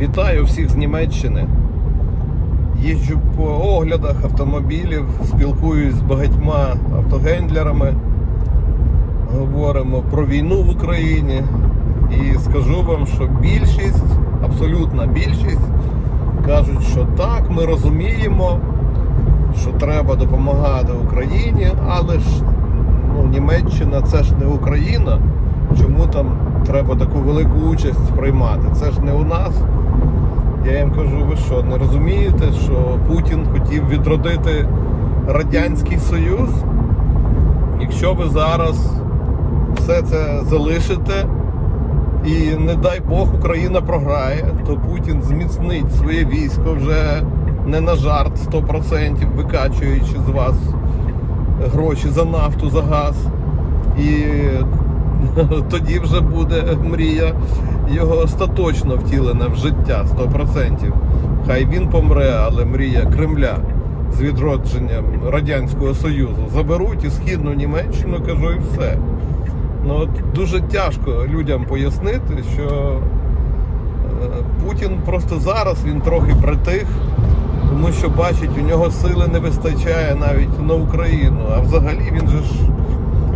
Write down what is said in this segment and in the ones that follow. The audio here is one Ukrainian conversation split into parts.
Вітаю всіх з Німеччини. Їжджу по оглядах автомобілів, спілкуюсь з багатьма автогендлерами, говоримо про війну в Україні. І скажу вам, що більшість, абсолютна більшість, кажуть, що так, ми розуміємо, що треба допомагати Україні, але ж ну, Німеччина це ж не Україна. Чому там треба таку велику участь приймати? Це ж не у нас. Я їм кажу, ви що, не розумієте, що Путін хотів відродити Радянський Союз? Якщо ви зараз все це залишите і не дай Бог Україна програє, то Путін зміцнить своє військо вже не на жарт 100%, викачуючи з вас гроші за нафту, за газ. І тоді вже буде мрія його остаточно втілена в життя 100%. Хай він помре, але мрія Кремля з відродженням Радянського Союзу заберуть і східну Німеччину, кажу, і все. Ну от дуже тяжко людям пояснити, що е, Путін просто зараз він трохи притих, тому що бачить, у нього сили не вистачає навіть на Україну. А взагалі він же ж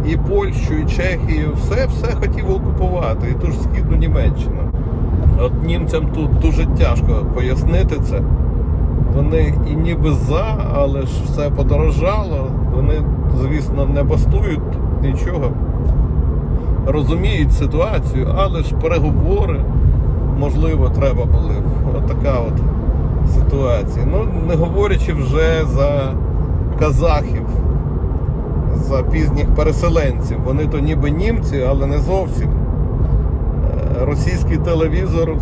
і Польщу, і Чехію, все все хотів окупувати, і ту ж східну Німеччину. От німцям тут дуже тяжко пояснити це. Вони і ніби за, але ж все подорожало. Вони, звісно, не бастують нічого. Розуміють ситуацію, але ж переговори, можливо, треба були. От така от ситуація. Ну, не говорячи вже за казахів за пізніх переселенців. Вони то ніби німці, але не зовсім. Е, Російський телевізор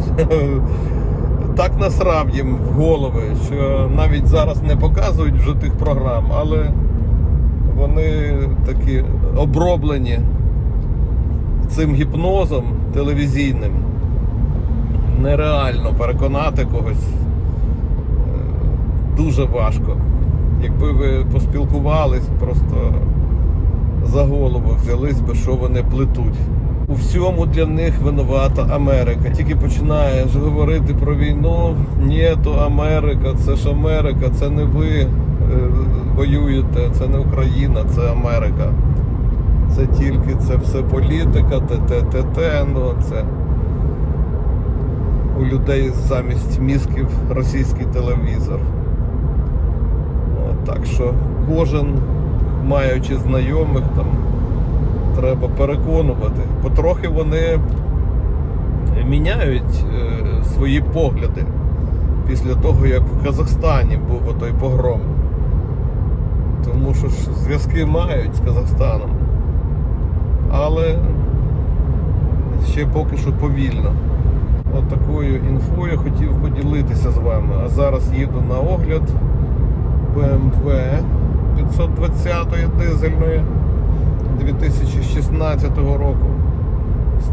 так насрав їм в голови, що навіть зараз не показують вже тих програм, але вони такі оброблені цим гіпнозом телевізійним. Нереально переконати когось е, дуже важко. Якби ви поспілкувались, просто за голову взялись би, що вони плетуть. У всьому для них винувата Америка. Тільки починаєш говорити про війну. Ні, то Америка, це ж Америка, це не ви е, воюєте, це не Україна, це Америка. Це тільки це все політика, ТТТ, ну це у людей замість мізків російський телевізор. От, так що кожен, маючи знайомих, там треба переконувати. Потрохи вони міняють е, свої погляди після того, як в Казахстані був отой погром. Тому що ж зв'язки мають з Казахстаном. Але ще поки що повільно. От такою інфою хотів поділитися з вами. А зараз їду на огляд BMW 520 дизельної 2016 року.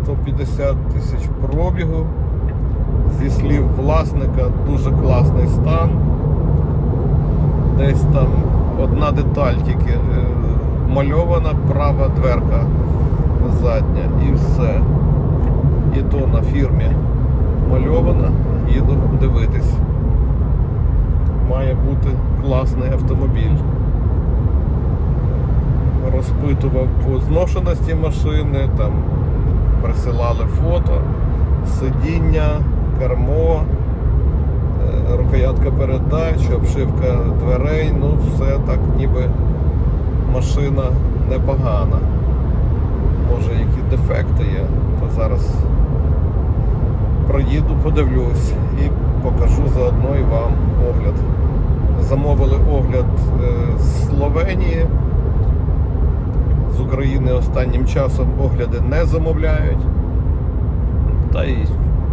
150 тисяч пробігу. Зі слів власника дуже класний стан. Десь там одна деталь тільки е, мальована, права дверка задня і все. І то на фірмі мальована, їду дивитись. Має бути класний автомобіль. Розпитував по зношеності машини, там присилали фото, сидіння, кермо, е, рукоятка передач, обшивка дверей, ну все так ніби машина непогана. Може які дефекти є, то зараз проїду, подивлюсь і покажу заодно і вам огляд. Замовили огляд е, з Словенії. З України останнім часом огляди не замовляють. Та й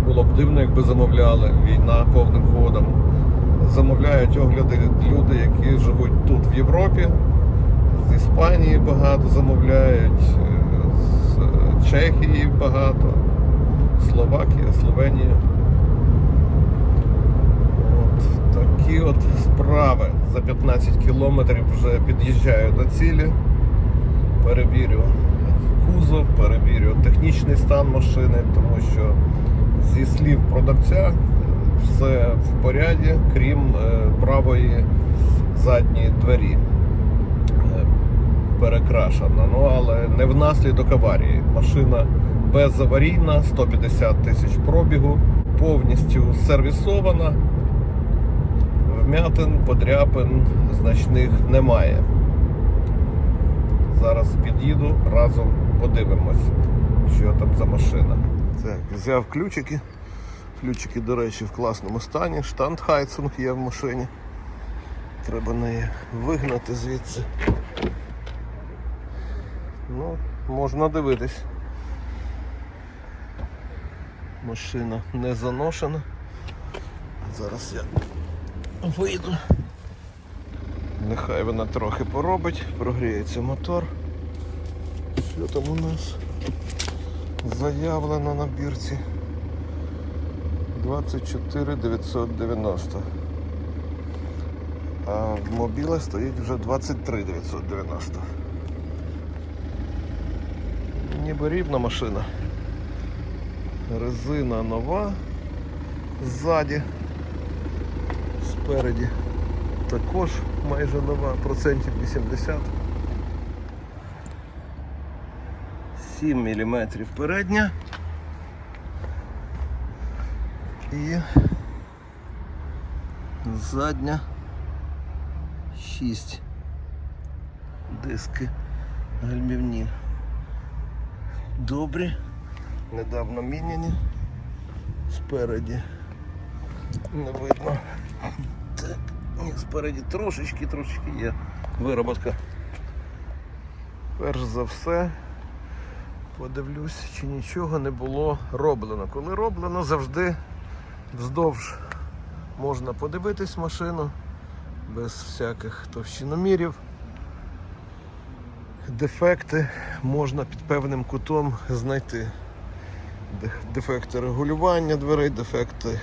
було б дивно, якби замовляли війна повним ходом. Замовляють огляди люди, які живуть тут в Європі. З Іспанії багато замовляють, з Чехії багато, Словакія, Словенія. От такі от справи. За 15 кілометрів вже під'їжджаю до цілі. Перевірю кузов, перевірю технічний стан машини, тому що зі слів продавця все в поряді, крім е, правої задньої двері. Е, Перекрашена. Ну але не внаслідок аварії. Машина безаварійна, 150 тисяч пробігу, повністю сервісована. Вмятин, подряпин значних немає. Зараз під'їду, разом подивимось, що там за машина. Так, взяв ключики. Ключики, до речі, в класному стані. Штандхайцинг є в машині. Треба неї вигнати звідси. Ну, можна дивитись. Машина не заношена. Зараз я вийду. Нехай вона трохи поробить, прогріється мотор. Що там у нас заявлено на бірці? 24 990. А в мобіле стоїть вже 23 990. Ніби рівна машина. Резина нова ззаді. Спереді також майже нова, процентів 80. 7 мм передня. І задня 6 диски гальмівні. Добрі, недавно міняні. Спереді не видно. Спереді трошечки, трошечки є вироботка. Перш за все, подивлюсь, чи нічого не було роблено. Коли роблено, завжди вздовж можна подивитись машину без всяких товщиномірів. Дефекти можна під певним кутом знайти. Дефекти регулювання дверей, дефекти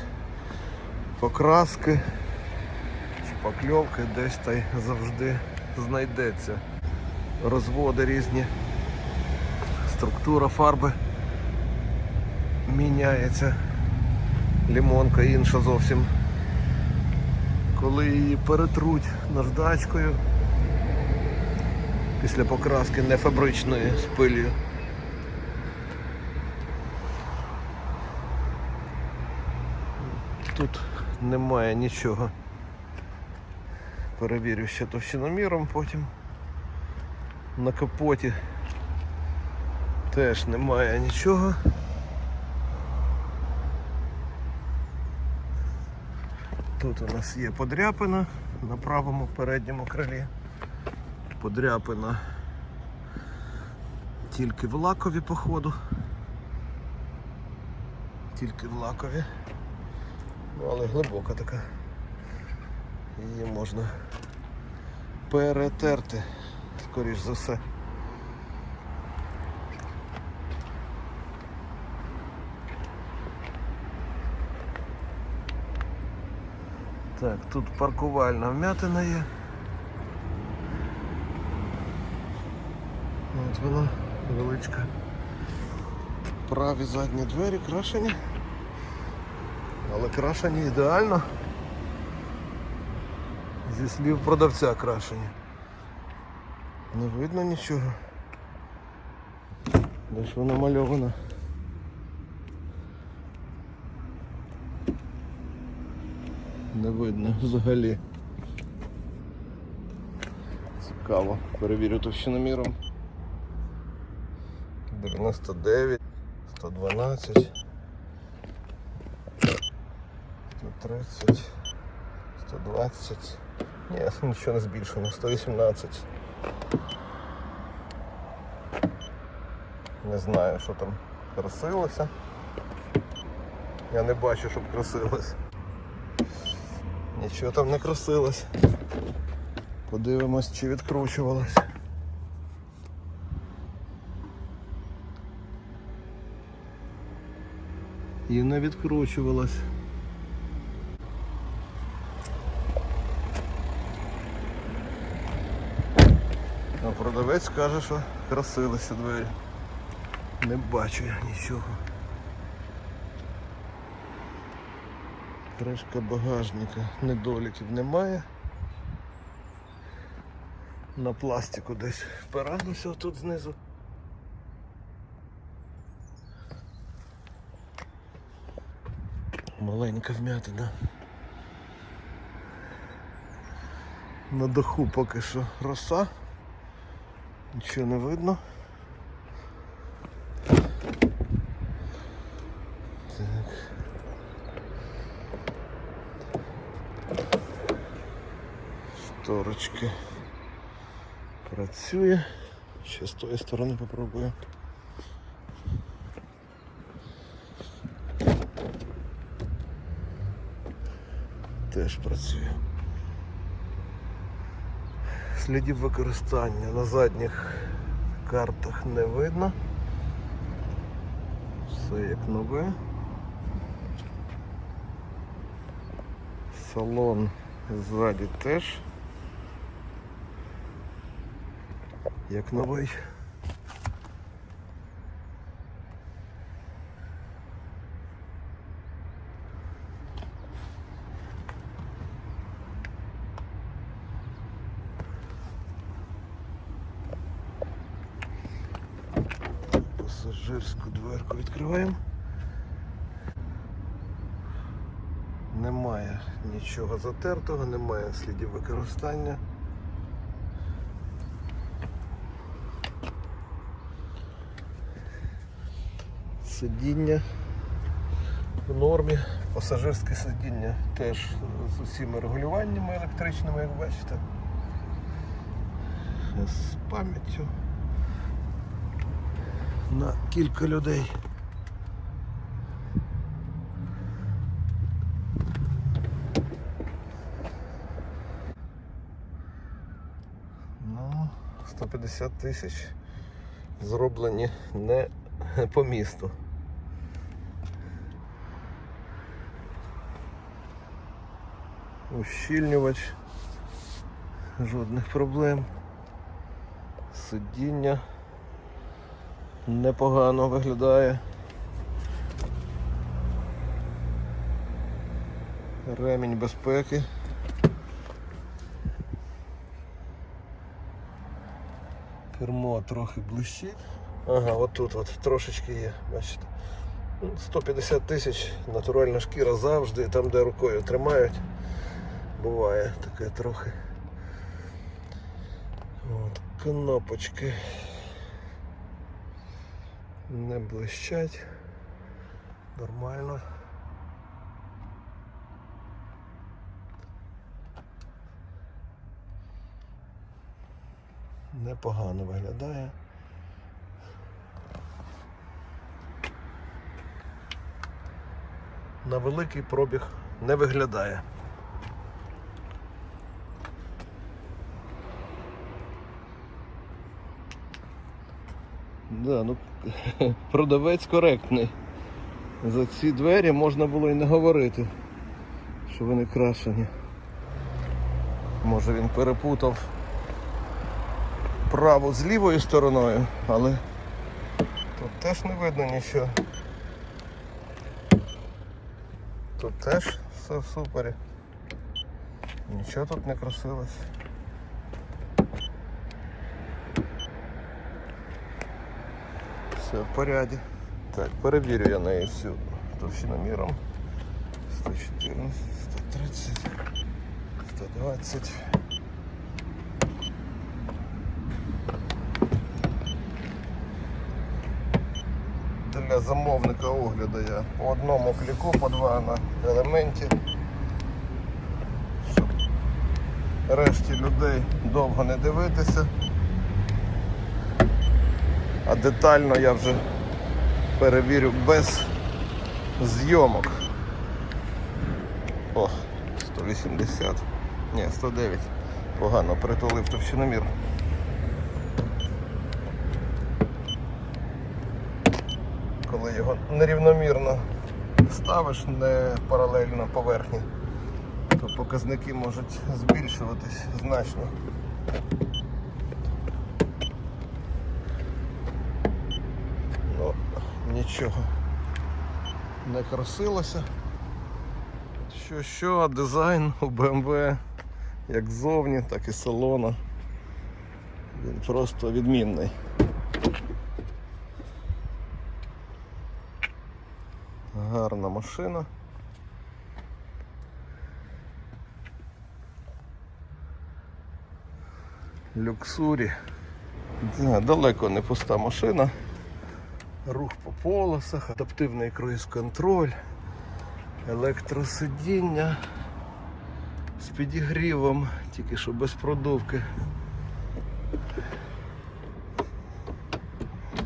покраски, шпакльовки десь та й завжди знайдеться. Розводи різні, структура фарби міняється. Лімонка інша зовсім. Коли її перетруть наждачкою після покраски нефабричної з пилью. Тут немає нічого. Перевірю ще товщиноміром потім. На капоті теж немає нічого. Тут у нас є подряпина на правому передньому крилі. Подряпина тільки в лакові походу. Тільки в лакові. Ну, але глибока така. Її можна перетерти, скоріш за все. Так, тут паркувальна вмятина є. От вона величка. Праві задні двері крашені. Але крашені ідеально. Зі слів продавця крашені. Не видно нічого. Де ж вона? Не видно взагалі. Цікаво. Перевірю товщиноміром. 99, 112, 130, 120. Ні, нічого не збільшено, 118. Не знаю, що там красилося. Я не бачу, щоб красилось. Нічого там не красилось. Подивимось, чи відкручувалось. І не відкручувалось. А продавець каже, що красилися двері. Не бачу я нічого. Кришка багажника, недоліків немає. На пластику десь впирануся тут знизу. Маленька вмятина. На даху поки що роса. Нічого не видно. Так. Шторочки працює. Ще з тої сторони попробую. Теж працює. Слідів використання на задніх картах не видно. Все як нове. Салон ззаді теж. Як новий. Відкриваємо. Немає нічого затертого, немає слідів використання. Сидіння в нормі. Пасажирське сидіння теж з усіма регулюваннями електричними, як бачите. З пам'яттю на кілька людей. 150 тисяч зроблені не по місту. Ущільнювач, жодних проблем. Сидіння непогано виглядає. Ремінь безпеки. Кермо трохи блищить. Ага, отут от трошечки є, бачите. Ну, 150 тисяч, натуральна шкіра завжди, там де рукою тримають, буває таке трохи. От, кнопочки не блищать. Нормально. Непогано виглядає. На великий пробіг не виглядає. Да, ну продавець коректний. За ці двері можна було і не говорити, що вони крашені. Може він перепутав праву з лівою стороною, але тут теж не видно нічого. Тут теж все в супері. Нічого тут не красилось. Все в поряді. Так, перевірю я неї всю товщиноміром. 114, 130, 120. Для замовника огляду я по одному кліку, по два на елементі. Щоб решті людей довго не дивитися. А детально я вже перевірю без зйомок. О, 180. Ні, 109. Погано притулив товщиномір. Коли його нерівномірно ставиш не паралельно поверхні, то показники можуть збільшуватись значно. Ну, нічого не красилося. Що, що, дизайн у BMW як ззовні, так і салона. Він просто відмінний. Машина. Люксурі. Далеко не пуста машина. Рух по полосах, адаптивний круїз-контроль, електросидіння з підігрівом, тільки що без продувки.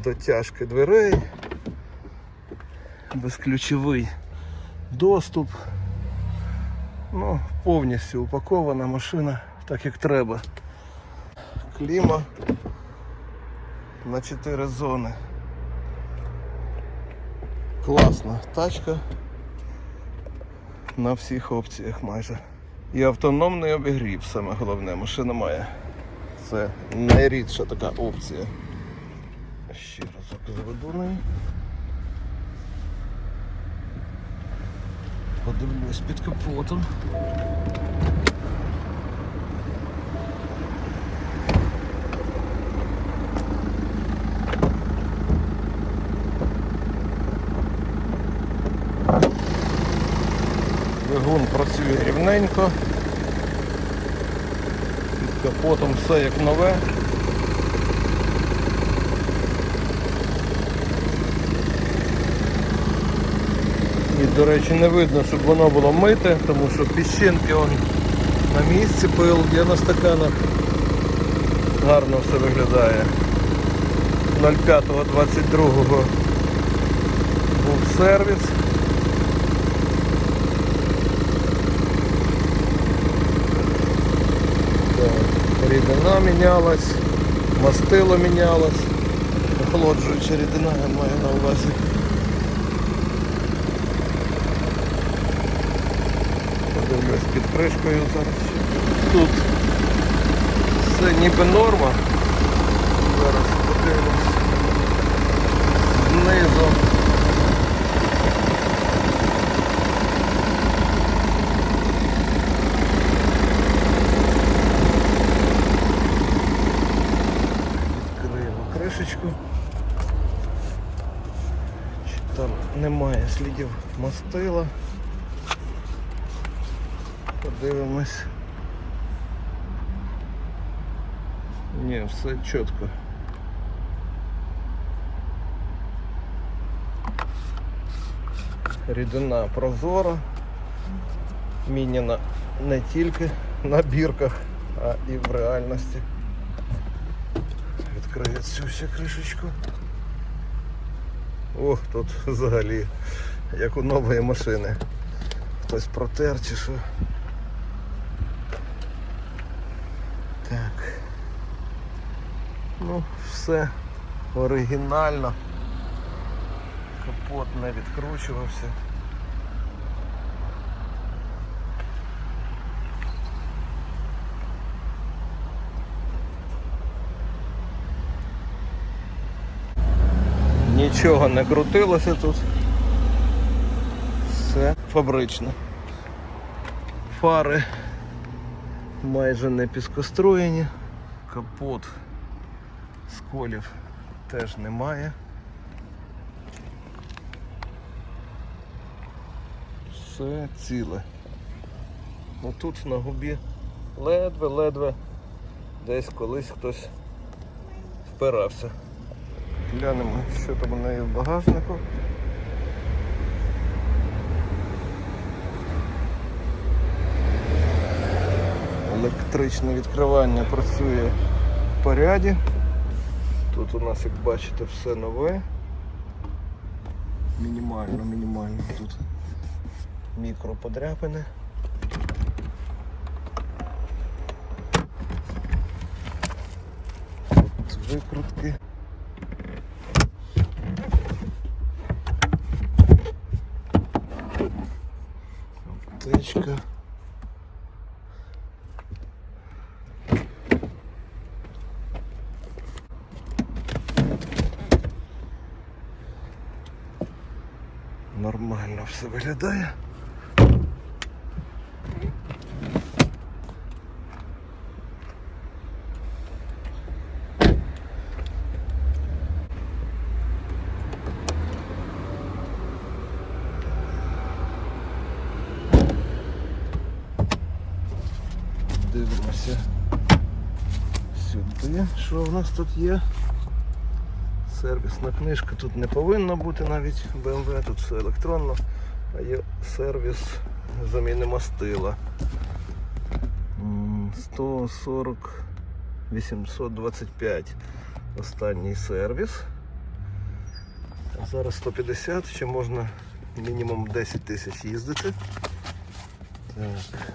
Дотяжки дверей, безключовий доступ. Ну, повністю упакована машина, так як треба. Кліма на 4 зони. Класна тачка на всіх опціях майже. І автономний обігрів, саме головне, машина має. Це найрідша така опція. Ще разок заведу неї. Подивлюсь під капотом. Двигун працює рівненько. Під капотом все як нове. До речі, не видно, щоб воно було мите, тому що піщинки он на місці пил, є на стаканах. Гарно все виглядає. 05.22 був сервіс. Рідина мінялась, мастило мінялось, охолоджуюча рідина я маю на увазі. Подивлюсь під кришкою зараз. Тут все ніби норма. Зараз подивимось. Знизу. Відкриємо кришечку. Чи там немає слідів мастила. Подивимось. Ні, все чітко. Рідина прозора, міняна не тільки на бірках, а і в реальності. Відкрию цю ще кришечку. Ох, тут взагалі, як у нової машини. Хтось протер чи що. Ну, все оригінально. Капот не відкручувався. Нічого не крутилося тут. Все фабрично. Фари майже не піскостроєні. Капот сколів теж немає. Все ціле. Ну тут на губі ледве-ледве десь колись хтось впирався. Глянемо, що там у неї в багажнику. Електричне відкривання працює в поряді. Тут у нас, як бачите, все нове. Мінімально, мінімально тут мікроподряпини. Тут викрутки. Аптечка. воно все виглядає. Дивимося сюди, що в нас тут є. Сервісна книжка тут не повинна бути навіть BMW, тут все електронно а є сервіс заміни мастила. 140 825 останній сервіс. Зараз 150, ще можна мінімум 10 тисяч їздити. Так.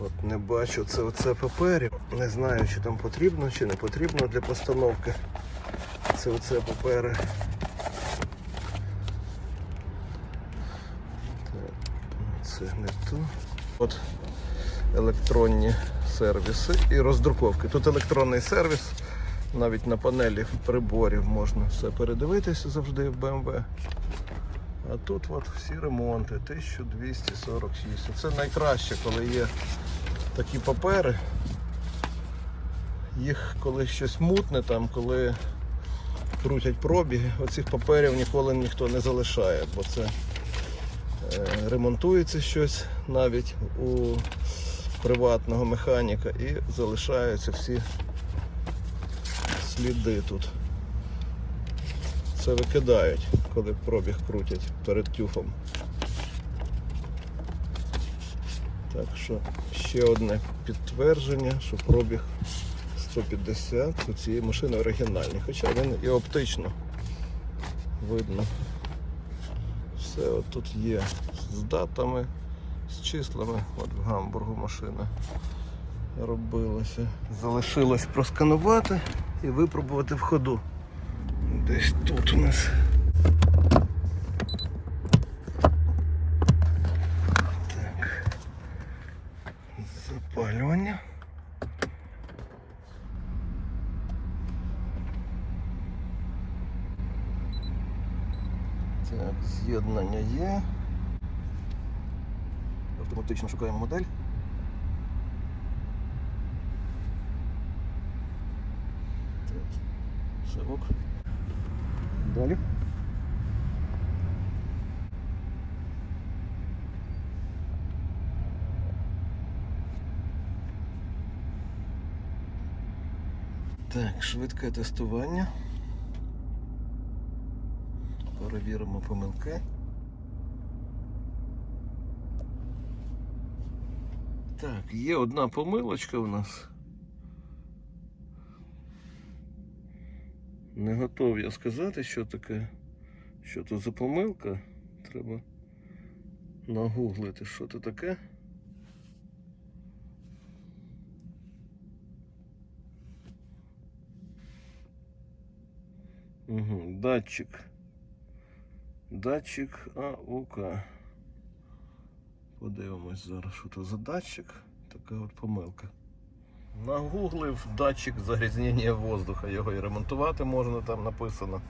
От не бачу це оце паперів. Не знаю, чи там потрібно, чи не потрібно для постановки. Це оце папери. Так, це не то. От електронні сервіси і роздруковки. Тут електронний сервіс, навіть на панелі приборів можна все передивитися завжди в BMW. А тут от всі ремонти 1246. Це найкраще, коли є такі папери. Їх коли щось мутне, там, коли крутять пробіги, оцих паперів ніколи ніхто не залишає, бо це е, ремонтується щось навіть у приватного механіка і залишаються всі сліди тут. Це викидають, коли пробіг крутять перед тюфом. Так що ще одне підтвердження, що пробіг 150 у цієї машини оригінальний, хоча він і оптично видно. Все от тут є з датами, з числами. От в Гамбургу машина робилася. Залишилось просканувати і випробувати в ходу. Десь тут у нас. Так. Запалювання. Так, з'єднання є. Автоматично шукаємо модель. Так, все. Далі. Так, швидке тестування. Перевіримо помилки. Так, є одна помилочка у нас. Не готов я сказати, що таке, що то за помилка. Треба нагуглити, що це таке. Угу, датчик. Датчик АУК. Подивимось зараз, що це за датчик. Така от помилка. Нагуглив датчик загрязнення воздуха, його і ремонтувати можна, там написано.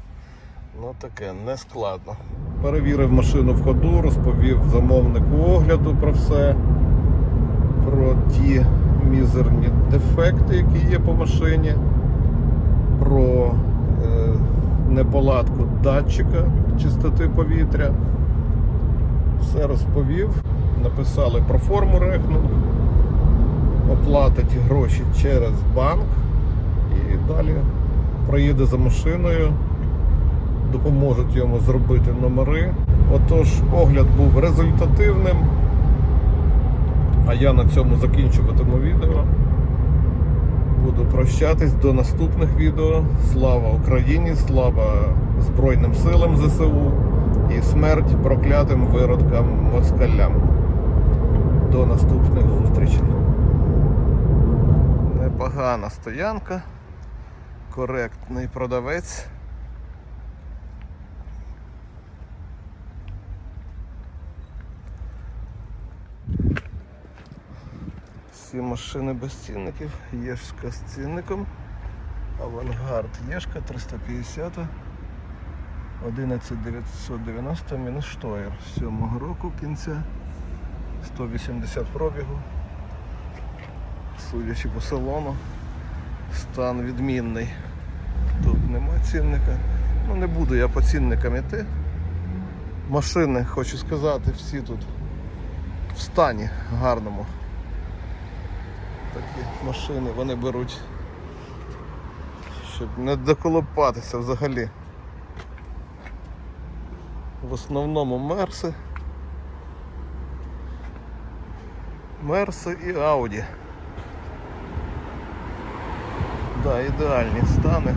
Ну таке, не складно. Перевірив машину в ходу, розповів замовнику огляду про все, про ті мізерні дефекти, які є по машині, про е, неполадку датчика чистоти повітря. Все розповів, написали про форму рехнув оплатить гроші через банк і далі проїде за машиною, допоможуть йому зробити номери. Отож, огляд був результативним. А я на цьому закінчуватиму відео. Буду прощатись до наступних відео. Слава Україні, слава Збройним силам ЗСУ і смерть проклятим виродкам москалям. До наступних зустрічей. Непогана стоянка, коректний продавець. Всі машини без цінників, Єшка з цінником, Авангард Єшка 350, 11990 мінус штоєр. 7 року кінця, 180 пробігу. Судячи по салону, стан відмінний. Тут нема цінника. Ну не буду я по цінникам іти. Машини, хочу сказати, всі тут в стані гарному. Такі машини вони беруть, щоб не доколопатися взагалі. В основному мерси. Мерси і Ауді. Да, ідеальні стани.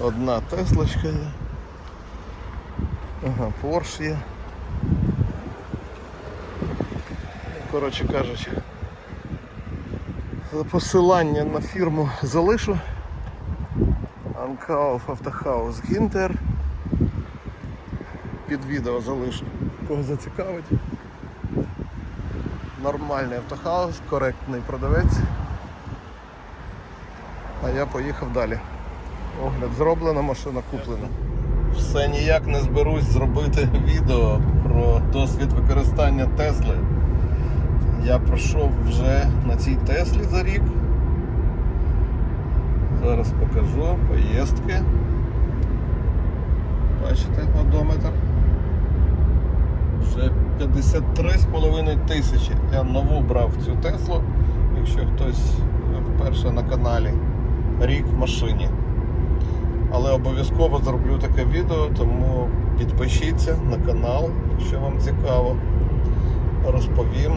Одна Теслочка є. Ага, Порш є. Коротше кажучи, посилання на фірму залишу. Анкауф Автохаус Гінтер. Під відео залишу. Кого зацікавить. Нормальний автохаус, коректний продавець. А я поїхав далі. Огляд зроблено, машина куплена. Все ніяк не зберусь зробити відео про досвід використання Тесли. Я пройшов вже на цій Теслі за рік. Зараз покажу поїздки. Бачите, одометр. Вже 53,5 тисячі. Я нову брав цю Теслу, якщо хтось вперше на каналі. Рік в машині. Але обов'язково зроблю таке відео, тому підпишіться на канал, якщо вам цікаво. Розповім,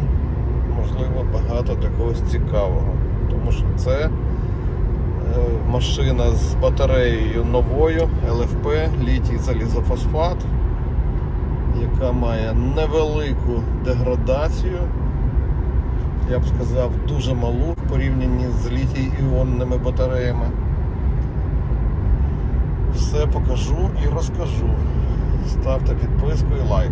можливо, багато для когось цікавого. Тому що це е, машина з батареєю новою ЛФП, літій залізофосфат, яка має невелику деградацію. Я б сказав, дуже малу в порівнянні з літій іонними батареями. Все покажу і розкажу. Ставте підписку і лайк.